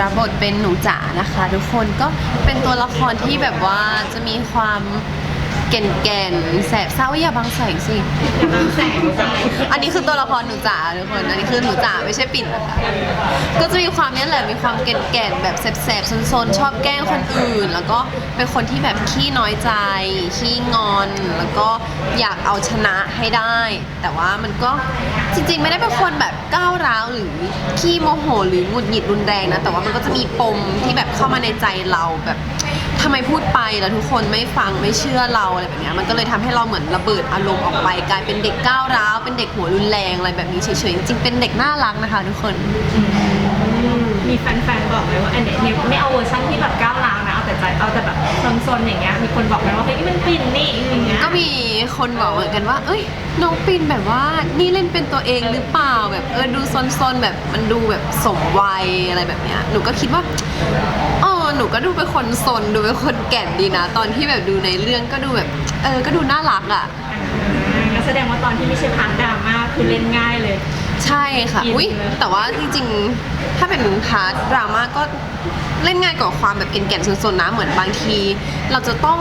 รับบทเป็นหนูจ๋านะคะ ทุกคนก็เป็นตัวละครที่แบบว่าจะมีความ แก่นๆแสบเศร้าอย่าบังแสงสิบางแสงใจอันนี้คือตัวละครหนูจ๋าทุกคน อันนี้คือหนูจ๋าไม่ใช่ปิ่นนะคะ ก็จะมีความเนี้ยแหละ มีความแก่นๆแบบแสบๆซนๆ ชอบแกล้งคนอื่น แล้วก็เป็นคนที่แบบขี้น้อยใจ ขี้งอน แล้วก็อยากเอาชนะให้ได้ แต่ว่ามันก็จริงๆ ไม่ได้เป็นคนแบบก้าวร้าวหรือขี้โมโห หรือหงุดหงิดรุนแรงนะ แต่ว่ามันก็จะมีปมที่แบบเข้ามาในใจเราแบบ ทำไมพูดไปแล้วทุกคนไม่ฟังไม่เชื่อเราอะไรแบบเนี้ยมันก็เลยทำให้เราเหมือนระเบิดอารมณ์ออกไป กลายเป็นเด็กก้าวร้าวเป็นเด็กหัวรุนแรงอะไรแบบนี้เฉยๆจริงๆเป็นเด็กน่ารักนะคะทุกคน มีแฟนๆบอกเลยว่าอันเนี้ยไม่เอาเวอร์ชันที่แบบก้าวร้าวนะ เอาแต่ใจเอาแต่แบบซนๆอย่างเงี้ย มีคนบอกไหมว่าเฮ้ยนี่มันปิ่นนี่อย่างเงี้ยก็มีคนบอกเหมือนกันว่า เอ้ย น้องปินแบบว่า นี่เล่นเป็นตัวเองหรือเปล่า แบบเออดูซนๆแบบมันดูแบบสมวัยอะไรแบบเนี้ย หนูก็คิดว่าเออ หนูก็ดูเป็นคนซนดูเป็นคนแก่นดีนะ ตอนที่แบบดูในเรื่องก็ดูแบบเออก็ดูน่ารักอะอ่างั้นแสดงว่าตอนที่ไม่ใช่พาร์ทดราม่าคือเล่นง่ายเลย ใช่ค่ะอินอุ้ยเลยแต่ว่าจริงๆ ถ้าเป็นพาร์ทดราม่าก็เล่นง่ายกว่าความแบบแก่นๆซนๆนะเหมือนบางที เราจะต้อง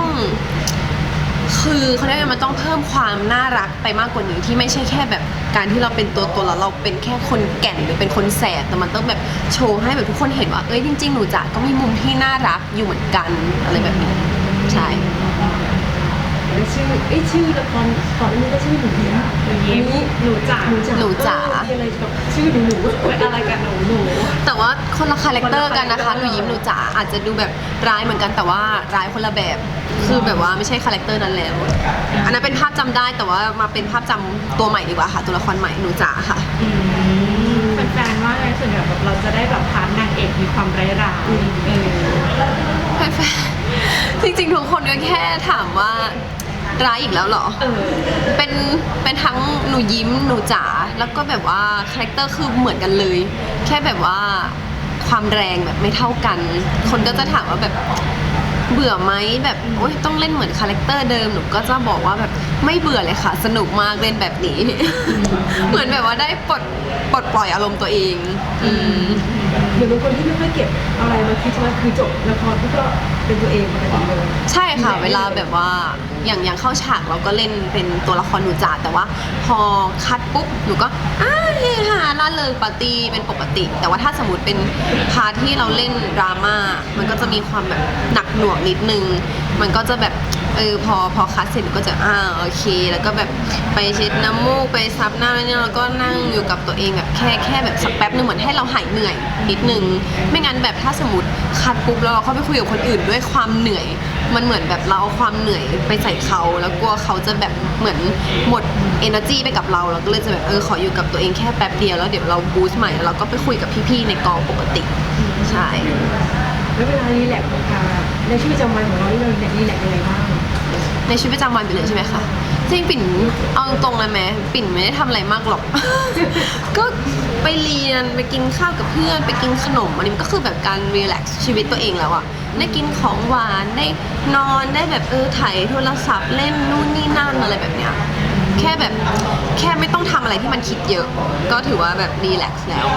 คือเขาเรียกว่ามันต้องเพิ่มความน่ารักไปมากกว่านี้ที่ไม่ใช่แค่แบบการที่เราเป็นตัวตนแล้วเราเป็นแค่คนแก่นหรือเป็นคนแสบแต่มันต้องแบบโชว์ให้แบบทุกคนเห็นว่าเอ้ยจริง ๆ หนูจ๋าก็มีมุมที่น่ารักอยู่เหมือนกันอะไรแบบนี้ใช่ แล้วชื่อไอยชื่อละครก่อนอันนี้ก็ชื่อหนูยิ้มหนูยิ้มอันนี้หนูจ๋าหนูจ๋าหนูจ๋า เออมีอะไรกับชื่อหนูหนูเป็นอะไรกันหนูหนูแต่ว่าคนละคาแรคเตอร์กันนะคะ หนูยิ้มหนูจ๋าอาจจะดูแบบร้ายเหมือนกันแต่ว่าร้ายคนละแบบ คือแบบว่าไม่ใช่คาแรคเตอร์นั้นแล้ว อันนั้นเป็นภาพจำได้แต่ว่ามาเป็นภาพจำตัวใหม่ดีกว่าค่ะ ตัวละครใหม่หนูจ๋าค่ะแฟนๆว่าไงส่วนใหญ่แบบเราจะได้แบบพาร์ทนางเอกมีความร้ายๆเออแฟนๆจริงๆ ทุกคนก็แค่ถามว่า ร้ายอีกแล้วเหรอ เออ เป็น เป็นทั้งหนูยิ้มหนูจ๋า แล้วก็แบบว่าคาแรคเตอร์คือเหมือนกันเลย แค่แบบว่าความแรงแบบไม่เท่ากัน คนก็จะถามว่าแบบเบื่อไหมแบบโอ๊ยต้องเล่นเหมือนคาแรคเตอร์เดิมหนูก็จะบอกว่าแบบไม่เบื่อเลยค่ะ สนุกมากเล่นแบบนี้ เหมือนแบบว่าได้ปลดปลดปล่อยอารมณ์ตัวเอง อืม เหมือนบางคนที่ไม่ค่อยเก็บอะไรมาคิดว่าคือจบละครก็เป็นตัวเองปกติเลย ใช่ค่ะ เวลาแบบว่าอย่างอย่างเข้าฉากเราก็เล่นเป็นตัวละครหนูจ๋าแต่ว่า พอคัดปุ๊บหนูก็อ้าเฮฮาล่าเริงปาร์ตี้เป็นปกติ แต่ว่าถ้าสมมติเป็นพาร์ทที่เราเล่นดราม่ามันก็จะมีความแบบหนักหน่วงนิดนึง มันก็จะแบบ เออพอพอคัดเสร็จก็จะอ่าโอเค แล้วก็แบบไปเช็ดน้ำมูกไปซับหน้าแล้วเนี่ยเราก็นั่งอยู่กับตัวเองแบบแค่แค่แบบสักแป๊บนึงเหมือนให้เราหายเหนื่อยนิดนึงไม่งั้นแบบถ้าสมมติคัดปุ๊บแล้วเราเข้าไปคุยกับคนอื่นด้วยความเหนื่อย มันเหมือนแบบเราเอาความเหนื่อยไปใส่เขาแล้วกลัวเขาจะแบบเหมือนหมด energy ไปกับเราเราก็เลยจะแบบเออขออยู่กับตัวเองแค่แป๊บเดียวแล้วเดี๋ยวเราบูสต์ใหม่แล้วเราก็ไปคุยกับพี่ๆในกองปกติใช่แล้วเวลารีแลกซ์นะคะในชีวิตประจำวันของเราที่เรารีแลกซ์ยังไงบ้าง ในชีวิตประจำวันไปเลยใช่ไหมคะจริงปิ่นเอาตรงๆเลยไหมปิ่นไม่ได้ทำอะไรมากหรอก ก็ไปเรียนไปกินข้าวกับเพื่อนไปกินขนมอันนี้มันก็คือแบบการรีแลกซ์ชีวิตตัวเองแล้วอะได้กินของหวานได้นอนได้แบบเออถ่ายโทรศัพท์เล่นนู่นนี่นั่นอะไรแบบเนี้ยแค่แบบแค่ไม่ต้องทำอะไรที่มันคิดเยอะ ก็ถือว่าแบบรีแลกซ์แล้ว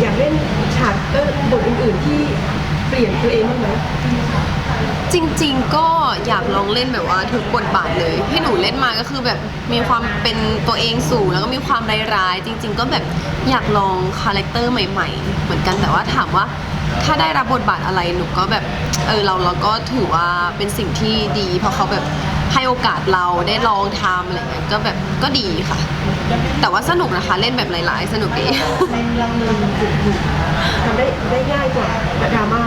อยากเล่นฉากเออบทอื่นๆที่เปลี่ยนตัวเองบ้างไหม จริงๆก็อยากลองเล่นแบบว่าทุกบทบาทเลยที่หนูเล่นมาก็คือแบบมีความเป็นตัวเองสูงแล้วก็มีความร้ายๆจริง ๆ ก็แบบอยากลองคาแรคเตอร์ใหม่ ๆ เหมือนกันแต่ว่าถามว่า ถ้าได้รับบทบาทอะไรหนูก็แบบเออเราเราก็ถือว่าเป็นสิ่งที่ดี เพราะเขาแบบให้โอกาสเราได้ลองทำอะไรเงี้ยก็แบบก็ดีค่ะ แต่ว่าสนุกนะคะเล่นแบบหลายๆ สนุกดีทำได้ได้ง่ายกว่าดราม่า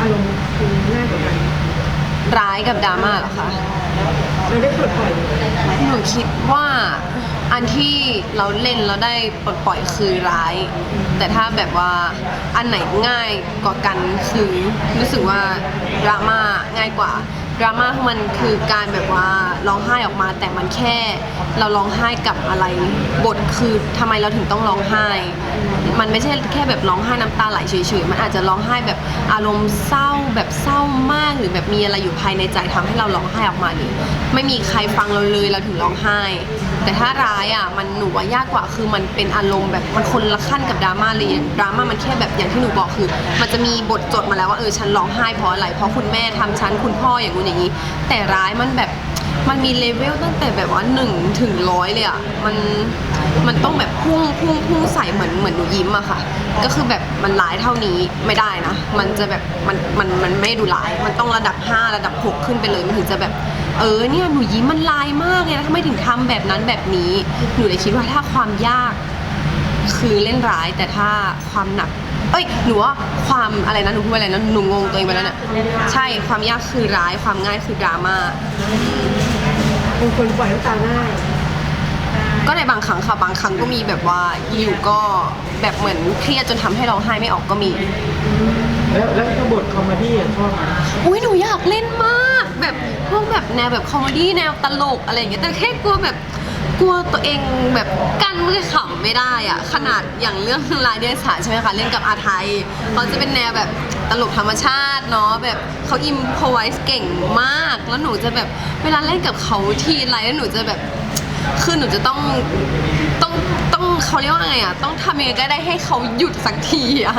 อารมณ์ คือง่ายกว่ากันร้ายกับดราม่าเหรอคะ เราได้ปลดปล่อยหนูคิดว่าอันที่เราเล่นแล้วได้ปลดปล่อยคือร้าย แต่ถ้าแบบว่าอันไหนง่ายกว่ากันคือรู้สึกว่าดราม่าง่ายกว่า ดราม่าคือมันคือการแบบว่าร้องไห้ออกมาแต่มันแค่ เราร้องไห้กับอะไรบทคือทำไมเราถึงต้องร้องไห้ มันไม่ใช่แค่แบบร้องไห้น้ำตาไหลเฉยๆมันอาจจะร้องไห้แบบอารมณ์เศร้าแบบเศร้ามากหรือแบบมีอะไรอยู่ภายในใจทำให้เราร้องไห้ออกมานี่ไม่มีใครฟังเราเลยเราถึงร้องไห้ แต่ถ้าร้ายอะมันหนูว่ายากกว่าคือมันเป็นอารมณ์แบบมันคนละขั้นกับดราม่าเลยดราม่ามันแค่แบบอย่างที่หนูบอกคือ มันจะมีบทจดมาแล้วว่าเออฉันร้องไห้เพราะอะไรเพราะคุณแม่ทำฉันคุณพ่ออย่างงู้นอย่างนี้ แต่ร้ายมันแบบมันมีเลเวลตั้งแต่แบบว่า1ถึงร้อยเลยอะมันมันต้องแบบพุ่งพุ่งพุ่งใส่เหมือนเหมือนหนูยิ้มอะค่ะ ก็คือแบบมันร้ายเท่านี้ไม่ได้นะ มันจะแบบมันมันมันไม่ดูร้าย มันต้องระดับ 5 ระดับ 6 ขึ้นไปเลย มันถึงจะแบบเออเนี่ยหนูยิ้มมันลายมากเลยนะทำไมถึงทำแบบนั้นแบบนี้ หนูเลยคิดว่าถ้าความยาก คือเล่นร้ายแต่ถ้าความหนัก เอ้ยหนูว่าความอะไรนะหนูพูดว่าอะไรนะหนูงงตัวเองไปแล้วเนี่ยใช่ความยากคือร้ายความง่ายคือดราม่าเป็นคนปล่อยน้ำตาง่ายก็ในบางครั้งค่ะบางครั้งก็มีแบบว่าอยู่ก็แบบเหมือนเครียดจนทำให้ร้องไห้ไม่ออกก็มี แล้วแล้วถ้าบทคอมเมดี้อะชอบไหมอุ้ยหนูอยากเล่นมาก แบบพวกแบบแนวแบบคอมเมดี้แนวตลกอะไรอย่างเงี้ยแต่แค่กลัวแบบ กลัวตัวเองแบบกั้นมือขำไม่ได้อะขนาดอย่างเรื่องลายเดียนสาใช่ไหมคะเล่นกับอาไทยเขาจะเป็นแนวแบบตลกธรรมชาติเนาะแบบเขาอิมพอไวส์เก่งมาก แล้วหนูจะแบบเวลาเล่นกับเขาทีไรแล้วหนูจะแบบคือหนูจะต้อง เขาเรียกว่าไงอะต้องทำยังไงก็ได้ให้เขาหยุดสักทีอะ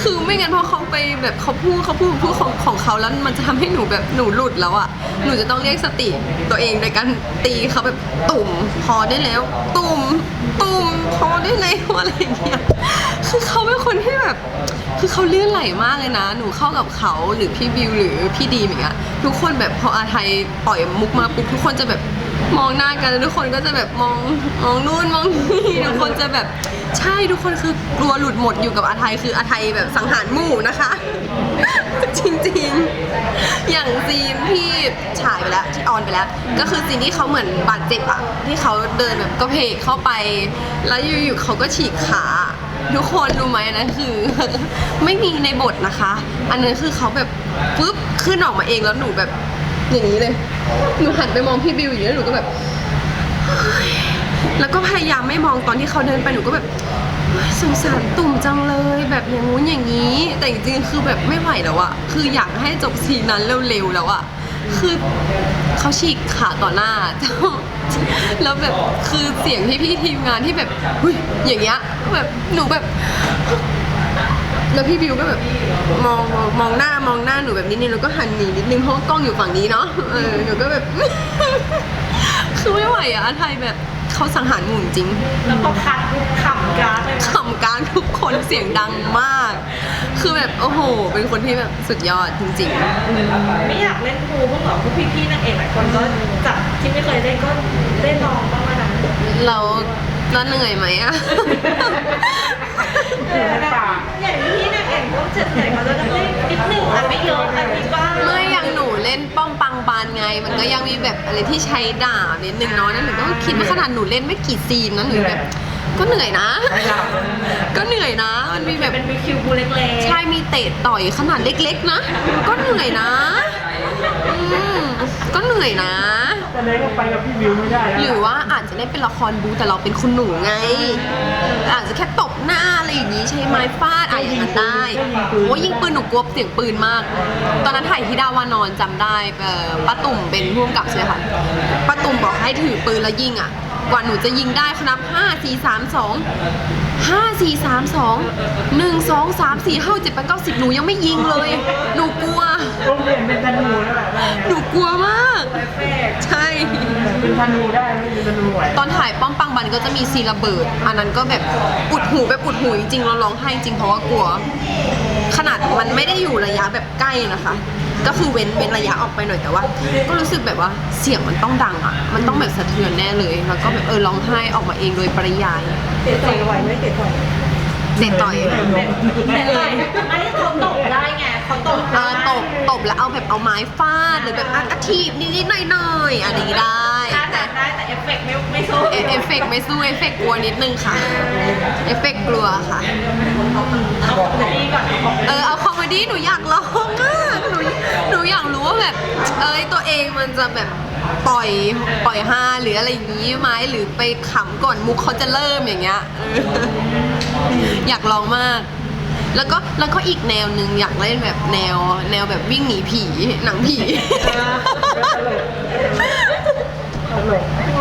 คือไม่งั้นพอเขาไปแบบเขาพูดเขาพูดพูดของของเขาแล้วมันจะทำให้หนูแบบหนูหลุดแล้วอะหนูจะต้องเรียกสติตัวเองโดยการตีเขาแบบตุ่มพอได้แล้ว ตุ่มตุ่มพอได้แล้วอะไรอย่างเงี้ยคือเขาเป็นคนที่แบบ คือเขาเลื่อนไหลมากเลยนะ หนูเข้ากับเขาหรือพี่บิวหรือพี่ดีมอย่างเงี้ยทุกคนแบบพออาไทยปล่อยมุกมาปุ๊บทุกคนจะแบบ มองหน้ากันแล้วทุกคนก็จะแบบมองมองนู่นมองนี่ทุกคนจะแบบใช่ทุกคนคือกลัวหลุดหมดอยู่กับอาไทยคืออาไทยแบบสังหารหมู่นะคะ จริงๆ อย่างซีนที่ฉายไปแล้วที่ออนไปแล้ว ก็คือซีนที่เขาเหมือนบาดเจ็บอะที่เขาเดินแบบกระเพกเข้าไป แล้วอยู่ๆเขาก็ฉีกขาทุกคนรู้ไหมอันนั้นคือ ไม่มีในบทนะคะ อันนั้นคือเขาแบบปุ๊บขึ้นออกมาเองแล้วหนูแบบอย่างนี้เลย หนูหันไปมองพี่บิวอย่างนี้แล้วหนูก็แบบ แล้วก็พยายามไม่มองตอนที่เขาเดินไปหนูก็แบบสงสารตุ่มจังเลยแบบอย่างงู้นอย่างนี้ แต่จริงๆคือแบบไม่ไหวแล้วอะคืออยากให้จบซีนนั้นเร็วๆแล้วอะคือเขาฉีกขาต่อหน้า แล้วแบบคือเสียงที่พี่ทีมงานที่แบบอย่างเงี้ยแบบหนูแบบ แล้วพี่บิวก็แบบมองมองมองหน้ามองหน้าหนูแบบนิดนึงแล้วก็หันหนีนิดนึงเพราะว่ากล้องอยู่ฝั่งนี้เนาะเออหนูก็แบบ คือไม่ไหวอะอาไทยแบบเขาสังหารหมู่จริง แล้วพอคัดขำกราฟเลยนะขำกลารทุกคนเสียงดังมาก คือแบบโอ้โห เป็นคนที่แบบสุดยอดจริงไม่อยากเล่นครูพวกแบบพวกพี่ๆนางเอกหลายคนก็จับที่ไม่เคยเล่นก็เล่นลองบ้างนะ ๆ เรา เราเหนื่อยไหมอะ เออนะอย่างพี่นางเอกพวกเจ็ดเหนื่อยเขาจะเล่นนิดนึงอะไม่เยอะอะมีบ้างเมื่อยังหนูเล่นป้อมปังบานไง มันก็ยังมีแบบอะไรที่ใช้ด่านิดนึงเนาะนั่นหนูก็คิดว่าขนาดหนูเล่นไม่กี่ซีนนะหนูแบบ ก็เหนื่อยนะก็เหนื่อยนะ มันมีแบบเป็นมีคิวบูเล็กๆ ใช่มีเตะต่อยขนาดเล็กๆนะ ก็เหนื่อยนะอืม ก็เหนื่อยนะ แต่เล็กก็ไปกับพี่วิวไม่ได้แล้วหรือว่าอาจจะได้เป็นละครบูแต่เราเป็นคุณหนูไง อาจจะแค่ตบหน้าอะไรอย่างนี้ใช้ไม้ฟาดอะไรอย่างนั้นได้โอ้ยิงปืนหนูกลัวเสียงปืนมาก ตอนนั้นถ่ายที่ดาวานอนจำได้เอ่อป้าตุ่มเป็นผู้กำกับใช่ไหมคะป้าตุ่มบอกให้ถือปืนแล้วยิงอะ กว่าหนูจะยิงได้เขา นับ5 4 3 2 5 4 3 2 1 2 3 4 5 7 8 9 10หนูยังไม่ยิงเลย หนูกลัว ต้องเปลี่ยนเป็นธนูแล้วแหละหนูกลัวมาก ใช่ เป็นธนูได้ไม่เป็นธนูไหวตอนถ่ายป้อมปังบันก็จะมีซีนระเบิด อันนั้นก็แบบอุดหูแบบอุดหูจริงๆเราร้องไห้จริงเพราะว่ากลัว ขนาดมันไม่ได้อยู่ระยะแบบใกล้นะคะ ก็คือเว้นเว้นระยะออกไปหน่อยแต่ว่า ก็รู้สึกแบบว่าเสียงมันต้องดังอะ มันต้องแบบสะเทือนแน่เลย แล้วก็แบบเออร้องไห้ออกมาเองโดยปริยายเตะต่อยไหวไหมเตะต่อยเตะต่อยแต่ต่อยไม่เขาตบได้ไงเขาตบเอได้อตบตบแล้วเอาแบบเอาไม้ฟาดหรือแบบอะกระทีบนิดๆหน่อยๆอันนี้ได้ถ้าแต่แต่ได้แต่เอฟเฟกต์ไม่ไม่สู้เอเอฟเฟกต์ไม่สู้เอฟเฟกต์กลัวนิดนึงค่ะเอฟเฟกต์กลัวค่ะเอาคอมเมดี้ก่อนเอาคอมเมเอดี้อเอาคอมเมดี้หนูอยากลองมากห นูหนูอยากรู้ว่าแบบ เอ้ยตัวองมันจะแบบปล่อยปล่อยฮาหรืออะไรอย่างนี้ไหมหรือไปขำก่อนมุกเขาจะเริ่มอย่างเงี้ยเอออยากลองมาก แล้วก็แล้วก็อีกแนวหนึ่งอยากเล่นแบบแนว แนวแบบวิ่งหนีผีหนังผี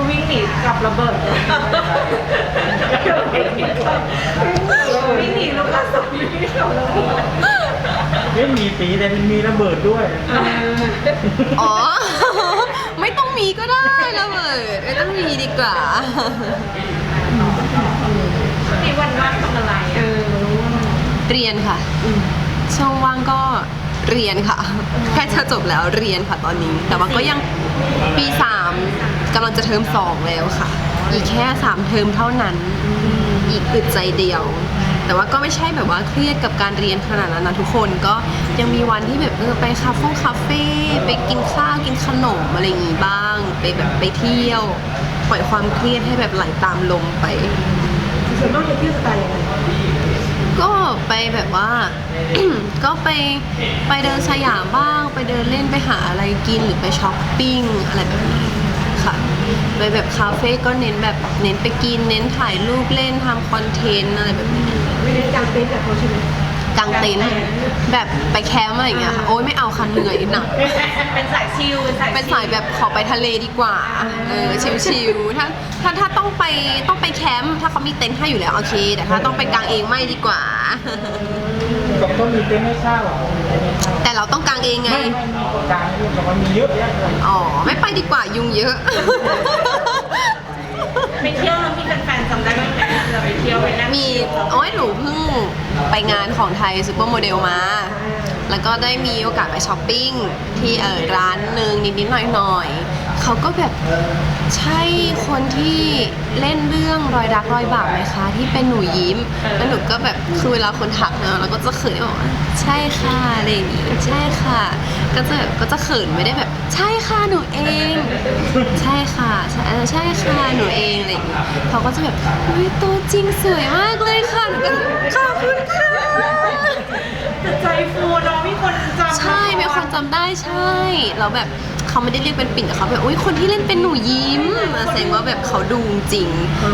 วิ่งหนีกับระเบิดวิ่งหนีลูกกระสุนวิ่งหนีกับระเบิด เฮ้ยมีปีแต่มันมีระเบิดด้วยอ๋อ ไม่ต้องมีก็ได้ระเบิดไม่ต้องมีดีกว่า มีวันว่างทำอะไรอะเรียนค่ะ ช่องว่างก็เรียนค่ะ แค่จะจบแล้วเรียนค่ะตอนนี้ แต่ว่าก็ยังปีสามกำลังจะเทอมสองแล้วค่ะ อีกแค่สามเทอมเท่านั้น อีกอึดใจเดียว แต่ว่าก็ไม่ใช่แบบว่าเครียดกับการเรียนขนาดนั้นนะทุกคนก็ยังมีวันที่แบบเออไปคาเฟ่คาเฟ่ไปกินข้าวกินขนมอะไรอย่างงี้บ้าง ไปแบบไปเที่ยวปล่อยความเครียดให้แบบไหลตามลมไปส่วนมากจะเที่ยวสไตล์ยังไงก็ไปแบบว่า ก็ไปไปเดินสยามบ้าง ไปเดินเล่นไปหาอะไรกินหรือไปช้อปปิ้งอะไรแบบนี้ ไปแบบคาเฟ่ก็เน้นแบบเน้นไปกินเน้นถ่ายรูปเล่นทำคอนเทนต์อะไรแบบนี้ไม่ได้กางเต็นท์กับเขาใช่ไหมกางเต็นท์แบบไปแคมป์อะไรอย่างเงี้ยค่ะโอ๊ยไม่เอาคันเหนื่อยหนัก เป็นสายชิลเป็นสายเป็นสายแบบขอไปทะเลดีกว่า เออชิลๆถ้าถ้าถ้าต้องไปต้องไปแคมป์ถ้าเขามีเต็นท์ให้อยู่แล้วโอเค แต่ถ้าต้องไปกางเองไม่ดีกว่า ก็ก็มีเต็นท์ให้เช่าอะมีเต็นท์ให้เช่าแต่เราต้องกางเองไง ไม่ไม่มีกลางนี่แต่ว่ามีเยอะแยะเลยอ๋อ ไม่ไปดีกว่ายุงเยอะ ไปเที่ยวแล้วมีแฟนๆจำได้ไหมเราไปเที่ยวไปนั่งมี โอ้ยหนูเพิ่งไปงานของไทยซูเปอร์โมเดลมา แล้วก็ได้มีโอกาสไปช้อปปิ้งที่เออร้านหนึ่งนิดๆหน่อยๆ เขาก็แบบใช่คนที่เล่นเรื่องรอยรักรอยบาปไหมคะ ที่เป็นหนูยิ้มแล้วหนูก็แบบคือเวลาคนทักเนอะเราก็จะเขินบอกว่าใช่ค่ะอะไรอย่างงี้ใช่ค่ะ ก็จะแบบก็จะเขินไม่ได้แบบ ใช่ค่ะหนูเอง ใช่ค่ะใช่เออใช่ค่ะหนูเองอะไรอย่างเงี้ยเขาก็จะแบบอุ้ยตัวจริงสวยมากเลยค่ะหนูก็ขอบคุณค่ะแต่ใจฟูเนาะมีคนจำใช่มีคนจำได้ใช่แล้วแบบ เขาไม่ได้เรียกเป็นปิ่นแต่เขาแบบอุ้ยคนที่เล่นเป็นหนูยิ้มแสดงว่าแบบเขาดูจริง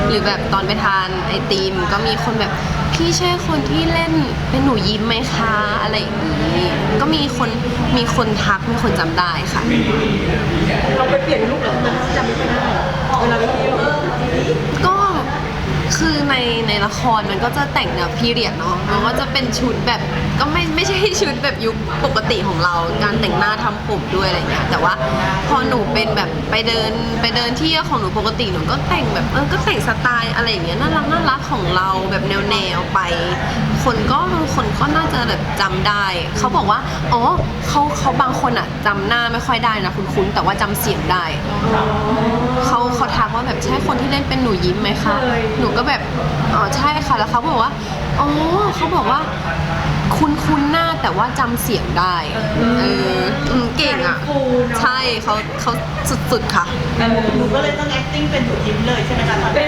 หรือแบบตอนไปทานไอติมก็มีคนแบบพี่ใช่คนที่เล่นเป็นหนูยิ้มไหมคะอะไรอย่างนี้ก็มีคนมีคนทักมีคนจำได้ค่ะเราไปเปลี่ยนลุคแล้วมันจำไม่ได้เวลาไปเที่ยวก็ คือในในละครมันก็จะแต่งแนวพีเรียดเนาะมันก็จะเป็นชุดแบบก็ไม่ไม่ใช่ชุดแบบยุคปกติของเราการแต่งหน้าทำผมด้วยอะไรเงี้ยแต่ว่าพอหนูเป็นแบบไปเดินไปเดินเที่ยวของหนูปกติหนูก็แต่งแบบเออก็แต่งสไตล์อะไรอย่างเงี้ยน่ารักน่ารักของเราแบบแนวแนวไป คนก็บางคนก็น่าจะแบบจำได้เขาบอกว่าอ๋อเขาเขาบางคนอะจำหน้าไม่ค่อยได้นะคุ้นๆแต่ว่าจำเสียงได้เขาเขาทักว่าแบบใช่คนที่เล่นเป็นหนูยิ้มไหมคะหนูก็แบบอ๋อใช่ค่ะแล้วเขาบอกว่าอ๋อเขาบอกว่า คุณคุณหน้าแต่ว่าจำเสียงได้ เอออืมเก่งอะ ฟูเนาะใช่เขาเขาสุดๆค่ะหนูก็เลยต้อง acting เป็นหนูยิ้มเลยใช่ไหมคะตอนนี้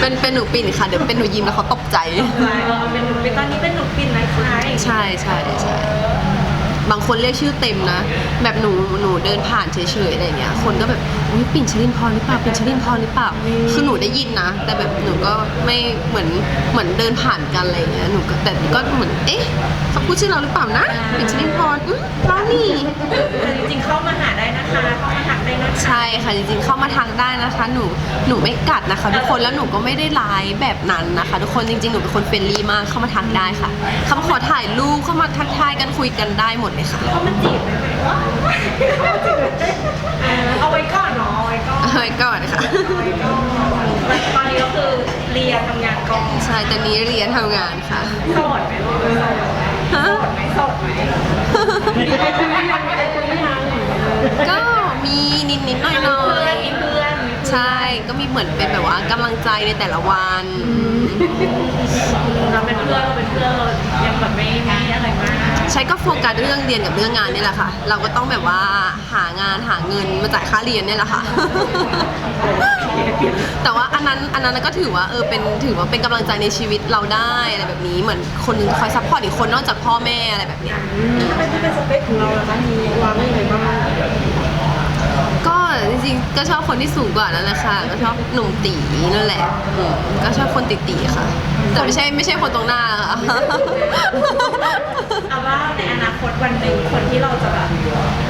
เป็นเป็นหนูปิ่นค่ะ เดี๋ยวเป็นหนูยิ้มแล้วเขาตกใจใช่เออเป็นหนุ่มเป็นตอนนี้เป็นหนุ่มปิ่นนะคะใช่ใช่ใช่ บางคนเรียกชื่อเต็มนะ แบบหนูหนูเดินผ่านเฉยๆอะไรเงี้ย คนก็แบบอุ้ยปิ่นชลินพรหรือเปล่าปิ่นชลินพรหรือเปล่าคือหนูได้ยินนะ แต่แบบหนูก็ไม่เหมือนเหมือนเดินผ่านกันอะไรเงี้ยหนูก็แต่ก็เหมือนเอ๊ะเขาพูดชื่อเราหรือเปล่านะปิ่นชลินพรอืมเรานี่แต่จริงๆเข้ามาหาได้นะคะเข้ามาทักได้นะคะใช่ค่ะจริงๆเข้ามาทางได้นะคะ หนูหนูไม่กัดนะคะทุกคนแล้วหนูก็ไม่ได้ร้ายแบบนั้นนะคะ ทุกคนจริงๆหนูเป็นคนเฟรนลี่มากเข้ามาทักได้ค่ะเข้ามาขอถ่ายรูปเข้ามาทักทายกันคุยกันได้หมดเลยค่ะเขามาจีบได้ไหมเออเอาไว้ก่อนเนาะเอาไว้ก่อนเอาไว้ก่อนค่ะเอาไว้ก่อนตอนนี้ก็คือเรียนทำงานกองใช่ตอนนี้เรียนทำงานค่ะโสดไหมโสดไหมฮะโสดไหมก็มีนิดนิดๆหน่อยหน่อเพื่อยนมีเพื่อนมีใช่ก็มีเหมือนเป็นแบบว่ากำลังใจในแต่ละวันเราเป็นเพื่อนเราเป็นเพื่อนเรายังแบบไม่ไม่อะไรมาก ใช่ก็โฟกัสเรื่องเรียนกับเรื่องงานนี่แหละค่ะ เราก็ต้องแบบว่าหางานหาเงินมาจ่ายค่าเรียนเนี่ยแหละค่ะ แต่ว่าอันนั้นอันนั้นก็ถือว่าเออเป็นถือว่าเป็นกำลังใจในชีวิตเราได้อะไรแบบนี้เหมือนคนหนึงคอยซัพพอร์ตอีกคนนอกจากพ่อแม่อะไรแบบเนี้ย ถ้าเป็นที่เป็นสเปคของเราล่ะคะมีวางไว้ยังไงบ้างก็จ ริงๆ ก็ชอบคนที่สูงกว่านั่นแหละค่ะ ก็ชอบหนุ่มตีนั่นแหละอืมก็ชอบคนติตีๆค่ะ แต่ไม่ใช่ไม่ใช่คนตรงหน้าค่ะ เอาว่าในอนาคตวันหนึ่งคนที่เราจะแบบ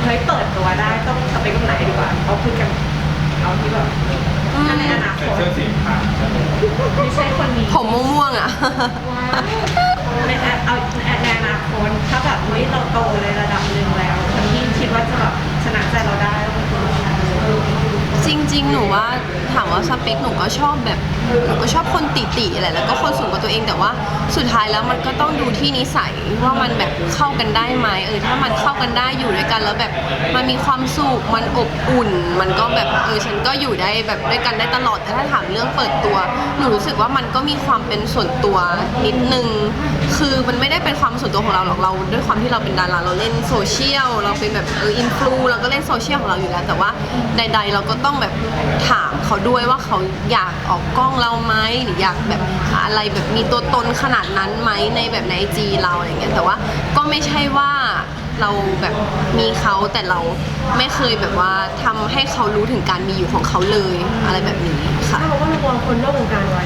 เฮ้ยเปิดตัวได้ต้องสเปคแบบไหนดีกว่าเอาคุยกันเอาที่แบบถ้าในอนาคตไม่ใช่คนนี้ผมม่วงๆอะ ในเอาในอนาคตถ้าแบบเฮ้ยเราโตในระดับหนึ่งแล้ว คนที่คิดว่าจะแบบชนะใจเราได้ต้องเป็นคนไหน จริง ๆ หนูว่าถามว่าสเปคหนูก็ชอบแบบหนูก็ชอบคนติๆแหละแล้วก็คนสูงกว่าตัวเองแต่ว่าสุดท้ายแล้วมันก็ต้องดูที่นิสัยว่ามันแบบเข้ากันได้ไหมเออถ้ามันเข้ากันได้อยู่ด้วยกันแล้วแบบมันมีความสุขมันอบอุ่น มันก็แบบเออฉันก็อยู่ได้แบบด้วยกันได้ตลอดแต่ถ้าถามเรื่องเปิดตัว หนูรู้สึกว่ามันก็มีความเป็นส่วนตัวนิดนึง คือมันไม่ได้เป็นความส่วนตัวของเราหรอกเรา ด้วยความที่เราเป็นดาราเราเล่นโซเชียลเราเป็นแบบเอออินฟลูเราก็เล่นโซเชียลของเราอยู่แล้วแต่ว่าใด ๆ เราก็ต้องแบบถามเขาด้วยว่าเขาอยากออกกล้องเราไหมหรืออยากแบบอะไรแบบมีตัวตนขนาดนั้นไหมในแบบในไอจีเราอะไรเงี้ยแต่ว่าก็ไม่ใช่ว่าเราแบบมีเขาแต่เราไม่เคยแบบว่าทำให้เขารู้ถึงการมีอยู่ของเขาเลยอะไรแบบนี้ค่ะ ถ้าบอกว่าเราวางคนนอกวงการไว้